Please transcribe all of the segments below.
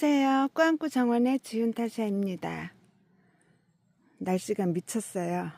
안녕하세요. 꾸안꾸 정원의 지윤타샤입니다. 날씨가 미쳤어요.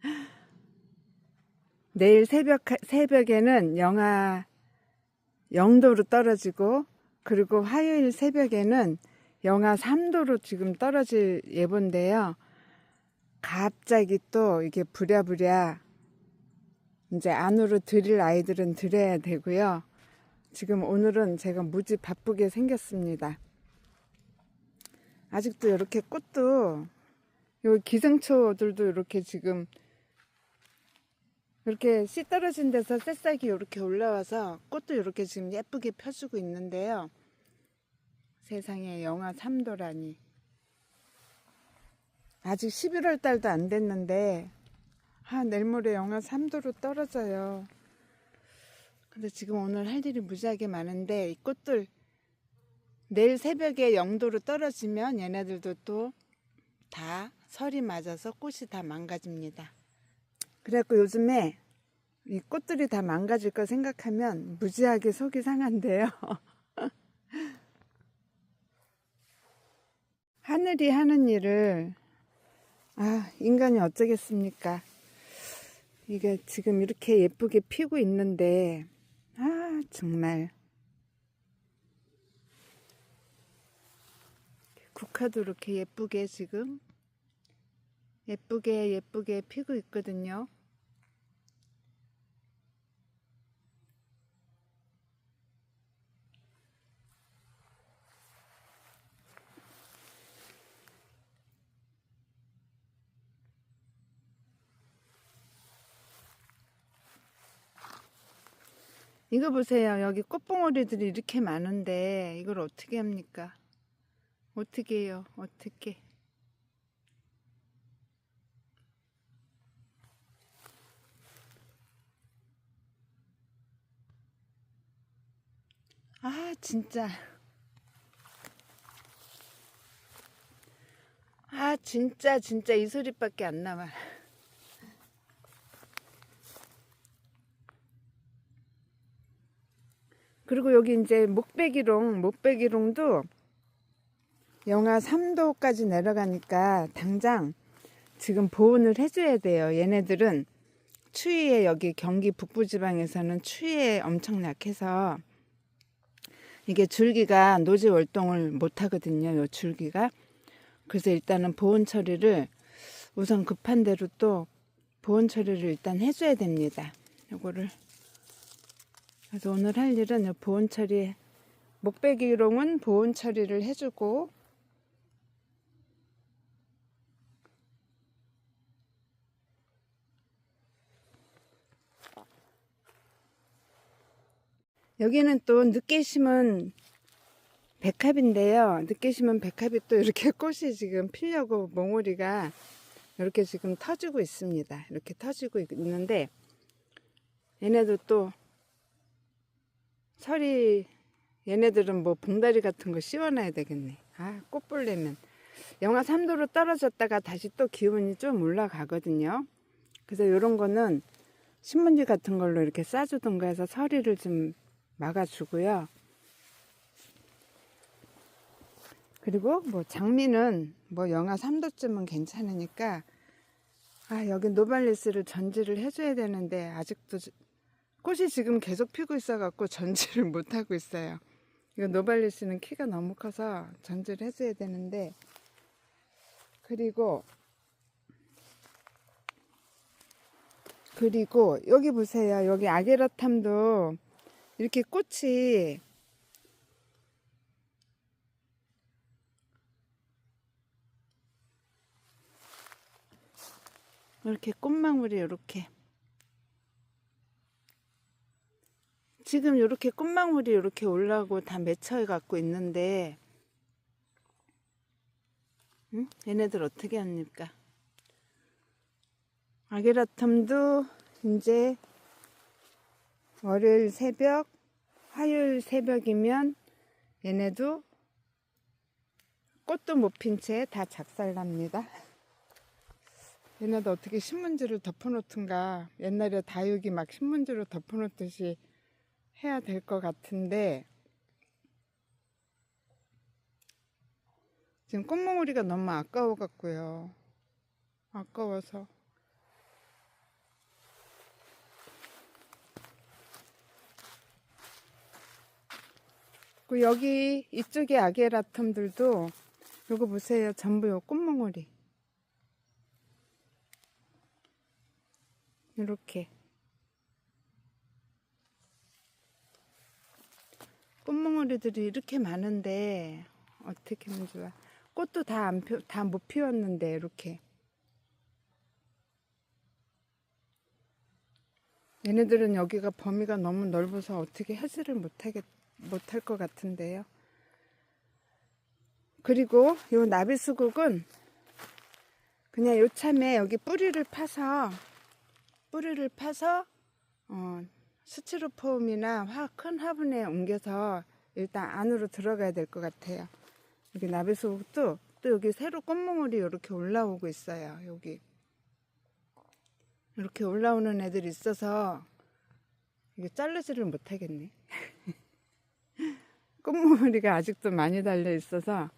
내일 새벽, 새벽에는 영하 0도로 떨어지고, 그리고 화요일 새벽에는 영하 3도로 지금 떨어질 예보인데요. 갑자기 또 이게 부랴부랴 이제 안으로 들일 아이들은 들여야 되고요. 지금 오늘은 제가 무지 바쁘게 생겼습니다. 아직도 이렇게 꽃도 요 기생초들도 이렇게 지금 이렇게 씨 떨어진 데서 새싹이 이렇게 올라와서 꽃도 이렇게 지금 예쁘게 펴주고 있는데요. 세상에 영하 3도라니. 아직 11월 달도 안 됐는데 아, 내일 모레 영하 3도로 떨어져요. 근데 지금 오늘 할 일이 무지하게 많은데 이 꽃들 내일 새벽에 0도로 떨어지면 얘네들도 또 다 설이 맞아서 꽃이 다 망가집니다. 그래갖고 요즘에 이 꽃들이 다 망가질 거 생각하면 무지하게 속이 상한데요. 하늘이 하는 일을 아 인간이 어쩌겠습니까? 이게 지금 이렇게 예쁘게 피고 있는데 아 정말 국화도 이렇게 예쁘게 지금 예쁘게 예쁘게 피고 있거든요. 이거 보세요. 여기 꽃봉오리들이 이렇게 많은데 이걸 어떻게 합니까? 어떻게 해요? 어떻게? 아, 진짜. 아, 진짜, 진짜 이 소리밖에 안 나와. 그리고 여기 이제 목베기롱, 목베기롱도 영하 3도까지 내려가니까 당장 지금 보온을 해줘야 돼요. 얘네들은 추위에 여기 경기 북부지방에서는 추위에 엄청 약해서 이게 줄기가 노지 월동을 못 하거든요. 요 줄기가. 그래서 일단은 보온 처리를 우선 급한 대로 또 보온 처리를 일단 해줘야 됩니다. 요거를 그래서 오늘 할 일은 보온 처리 목베기롱은 보온 처리를 해주고 여기는 또 늦게 심은 백합인데요. 늦게 심은 백합이 또 이렇게 꽃이 지금 피려고 몽우리가 이렇게 지금 터지고 있습니다. 이렇게 터지고 있는데 얘네도 또 설이 얘네들은 뭐 봉다리 같은 거 씌워놔야 되겠네. 아, 꽃 볼려면 영하 3도로 떨어졌다가 다시 또 기온이 좀 올라가거든요. 그래서 이런 거는 신문지 같은 걸로 이렇게 싸주던가 해서 서리를 좀 막아주고요. 그리고 뭐 장미는 뭐 영하 3도쯤은 괜찮으니까 아 여기 노발리스를 전지를 해줘야 되는데 아직도 꽃이 지금 계속 피고 있어 갖고 전지를 못 하고 있어요. 이거 노발리스는 키가 너무 커서 전지를 해줘야 되는데 그리고 그리고 여기 보세요. 여기 아게라탐도 이렇게 꽃이 이렇게 꽃망울이 이렇게 지금 이렇게 꽃망울이 이렇게 올라오고 다 맺혀 갖고 있는데 응? 얘네들 어떻게 합니까? 아게라텀도 이제 월요일 새벽, 화요일 새벽이면 얘네도 꽃도 못 핀 채 다 작살납니다. 얘네도 어떻게 신문지를 덮어놓든가 옛날에 다육이 막 신문지로 덮어놓듯이 해야 될 것 같은데 지금 꽃몽우리가 너무 아까워 갖고요. 아까워서. 그 여기 이쪽에 아게라텀들도 요거 보세요. 전부 요 꽃몽우리. 이렇게. 꽃몽우리들이 이렇게 많은데 어떻게 하면 좋아? 꽃도 다 안 피, 다 못 피웠는데 이렇게. 얘네들은 여기가 범위가 너무 넓어서 어떻게 해지를 못하겠 못할 것 같은데요. 그리고 요 나비수국은 그냥 요참에 여기 뿌리를 파서 뿌리를 파서 어, 스티로폼이나 화, 큰 화분에 옮겨서 일단 안으로 들어가야 될 것 같아요. 여기 나비수국도 또 여기 새로 꽃몽울이 이렇게 올라오고 있어요. 여기 이렇게 올라오는 애들이 있어서 이게 자르지를 못하겠네. 꽃무늬가 아직도 많이 달려 있어서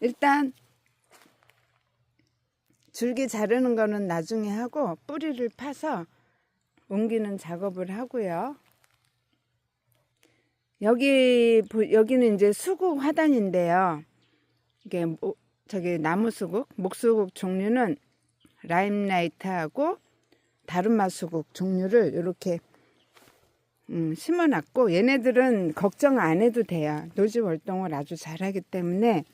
일단 줄기 자르는 거는 나중에 하고 뿌리를 파서 옮기는 작업을 하고요. 여기 보- 여기는 이제 수국 화단인데요. 이게 모- 저기 나무 수국, 목수국 종류는 라임라이트하고 다루마 수국 종류를 이렇게 음, 심어놨고 얘네들은 걱정 안 해도 돼요. 노지 월동을 아주 잘하기 때문에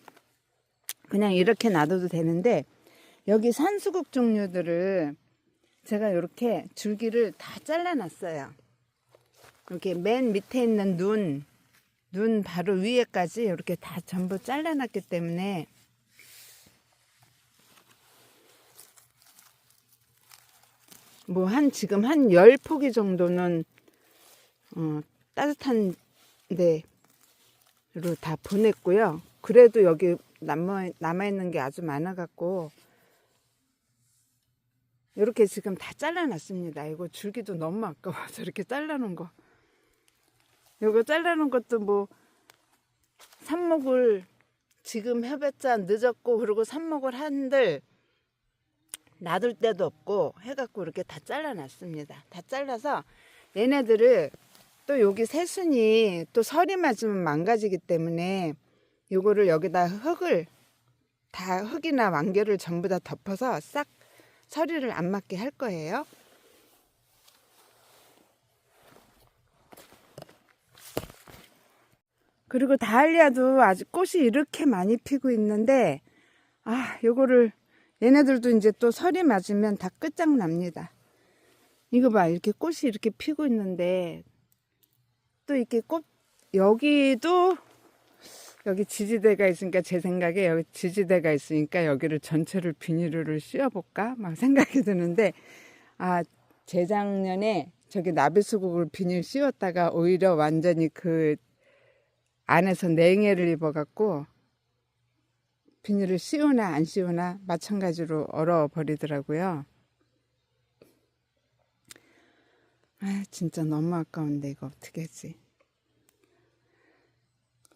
그냥 이렇게 놔둬도 되는데 여기 산수국 종류들을 제가 이렇게 줄기를 다 잘라놨어요. 이렇게 맨 밑에 있는 눈, 눈 바로 위에까지 이렇게 다 전부 잘라놨기 때문에 뭐 한 지금 한 열 포기 정도는 어, 따뜻한 데로 다 보냈고요. 그래도 여기 남아, 남아있는 게 아주 많아갖고, 이렇게 지금 다 잘라놨습니다. 이거 줄기도 너무 아까워서 이렇게 잘라놓은 거. 이거 잘라놓은 것도 뭐, 삽목을 지금 해봤자 늦었고, 그리고 삽목을 한들 놔둘 데도 없고, 해갖고 이렇게 다 잘라놨습니다. 다 잘라서 얘네들을 또 여기 새순이 또 설이 맞으면 망가지기 때문에 요거를 여기다 흙을 다 흙이나 왕겨를 전부 다 덮어서 싹 서리를 안 맞게 할 거예요. 그리고 다알리아도 아직 꽃이 이렇게 많이 피고 있는데 아 요거를 얘네들도 이제 또 설이 맞으면 다 끝장납니다. 이거 봐 이렇게 꽃이 이렇게 피고 있는데 또 이렇게 꽃 여기도 여기 지지대가 있으니까 제 생각에 여기 지지대가 있으니까 여기를 전체를 비닐을 씌워볼까 막 생각이 드는데 아 재작년에 저기 나비수국을 비닐 씌웠다가 오히려 완전히 그 안에서 냉해를 입어갖고 비닐을 씌우나 안 씌우나 마찬가지로 얼어 버리더라고요. 아 진짜 너무 아까운데 이거 어떻게 하지?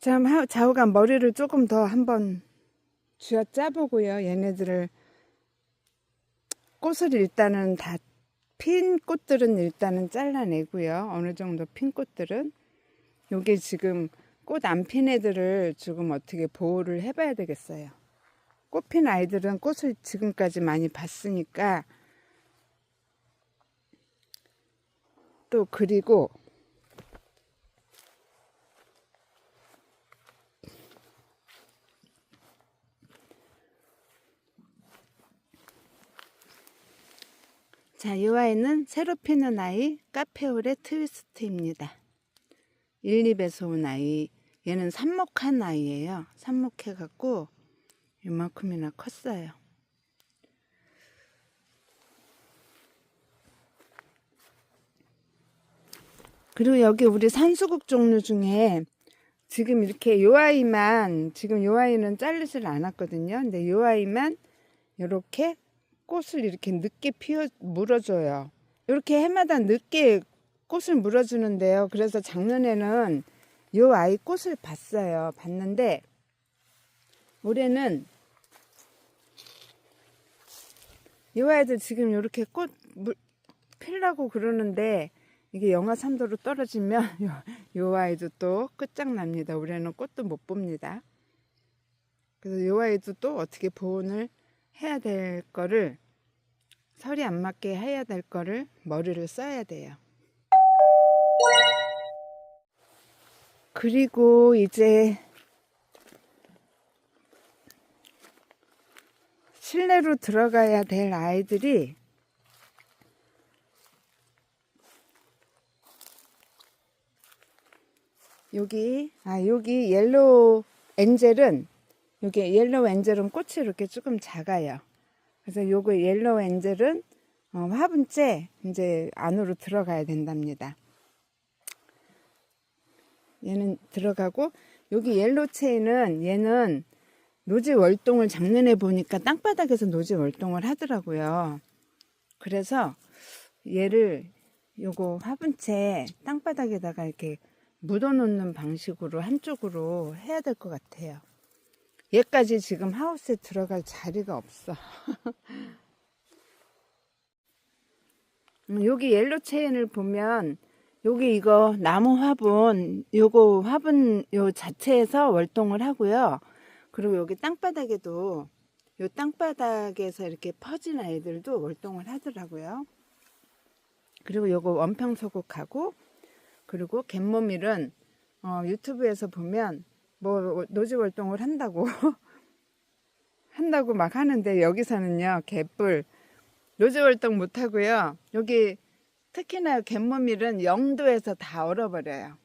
참 하- 좌우간 머리를 조금 더 한번 쥐어 짜보고요. 얘네들을 꽃을 일단은 다 핀 꽃들은 일단은 잘라내고요. 어느 정도 핀 꽃들은 요게 지금 꽃 안 핀 애들을 지금 어떻게 보호를 해봐야 되겠어요. 꽃핀 아이들은 꽃을 지금까지 많이 봤으니까 또 그리고 자, 이 아이는 새로 피는 아이 카페올의 트위스트입니다. 1, 2배서 온 아이. 얘는 삽목한 아이예요. 삽목해갖고 이만큼이나 컸어요. 그리고 여기 우리 산수국 종류 중에 지금 이렇게 요 아이만 지금 요 아이는 자르질 않았거든요. 근데 요 아이만 이렇게 꽃을 이렇게 늦게 피워 물어줘요. 이렇게 해마다 늦게 꽃을 물어주는데요. 그래서 작년에는 요 아이 꽃을 봤어요. 봤는데 올해는 이 아이들 지금 이렇게 꽃 물, 필라고 그러는데 이게 영하 3도로 떨어지면 요, 요 아이도 또 끝장납니다. 올해는 꽃도 못 봅니다. 그래서 요 아이도 또 어떻게 보온을 해야 될 거를 설이 안 맞게 해야 될 거를 머리를 써야 돼요. 그리고 이제 실내로 들어가야 될 아이들이 여기 아 여기 옐로우 엔젤은 여기 옐로우 엔젤은 꽃이 이렇게 조금 작아요. 그래서 요거 옐로우 엔젤은 어, 화분째 이제 안으로 들어가야 된답니다. 얘는 들어가고 여기 옐로우 체인은 얘는 노지 월동을 작년에 보니까 땅바닥에서 노지 월동을 하더라고요. 그래서 얘를 요거 화분채 땅바닥에다가 이렇게 묻어 놓는 방식으로 한쪽으로 해야 될 것 같아요. 얘까지 지금 하우스에 들어갈 자리가 없어. 음, 여기 옐로 체인을 보면 여기 이거 나무 화분 요거 화분 요 자체에서 월동을 하고요. 그리고 여기 땅바닥에도 요 땅바닥에서 이렇게 퍼진 아이들도 월동을 하더라고요. 그리고 요거 원평 소국하고 그리고 갯모밀은 어, 유튜브에서 보면 뭐 노지 월동을 한다고 한다고 막 하는데 여기서는요 갯불 노지 월동 못 하고요. 여기 특히나 갯모밀은 영도에서 다 얼어버려요.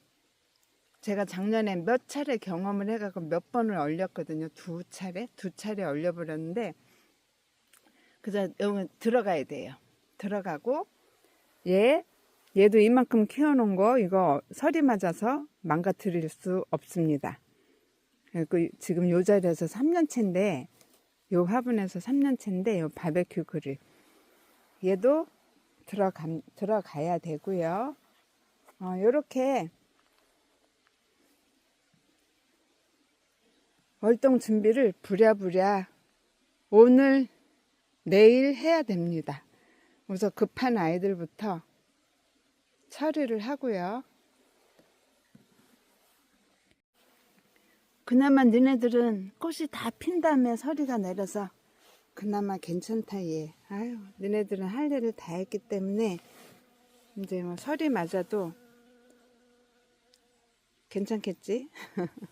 제가 작년에 몇 차례 경험을 해갖고 몇 번을 얼렸거든요. 두 차례? 두 차례 얼려버렸는데, 여기 들어가야 돼요. 들어가고, 얘, 얘도 이만큼 키워놓은 거, 이거 설이 맞아서 망가뜨릴 수 없습니다. 그리고 지금 요 자리에서 3년째인데, 요 화분에서 3년째인데, 요 바베큐 그릴. 얘도 들어가, 들어가야 되고요. 어, 요렇게 월동 준비를 부랴부랴 오늘 내일 해야 됩니다. 우선 급한 아이들부터 처리를 하고요. 그나마 너네들은 꽃이 다 핀 다음에 서리가 내려서 그나마 괜찮다 얘. 아유, 너네들은 할 일을 다 했기 때문에 이제 뭐 설이 맞아도 괜찮겠지?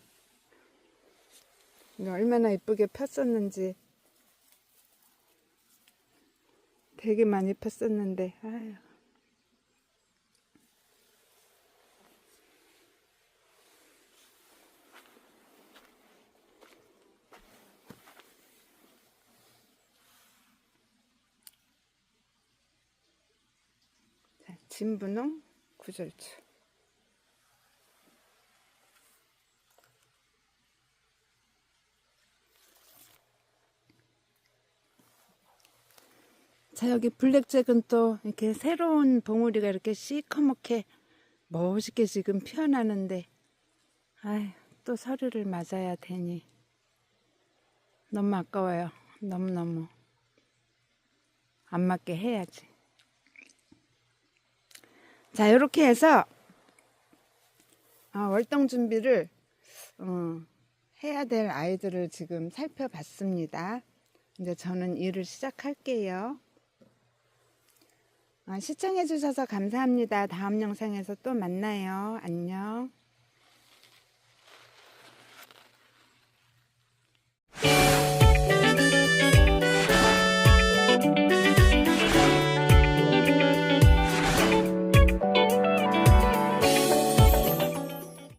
얼마나 이쁘게 폈었는지 되게 많이 폈었는데 아유. 진분홍 구절추 자 여기 블랙잭은 또 이렇게 새로운 봉우리가 이렇게 시커멓게 멋있게 지금 피어나는데 아이 또 서류를 맞아야 되니. 너무 아까워요. 너무너무. 안 맞게 해야지 자, 이렇게 해서 어, 월동 준비를 어, 해야 될 아이들을 지금 살펴봤습니다. 이제 저는 일을 시작할게요. 아, 시청해주셔서 감사합니다. 다음 영상에서 또 만나요. 안녕.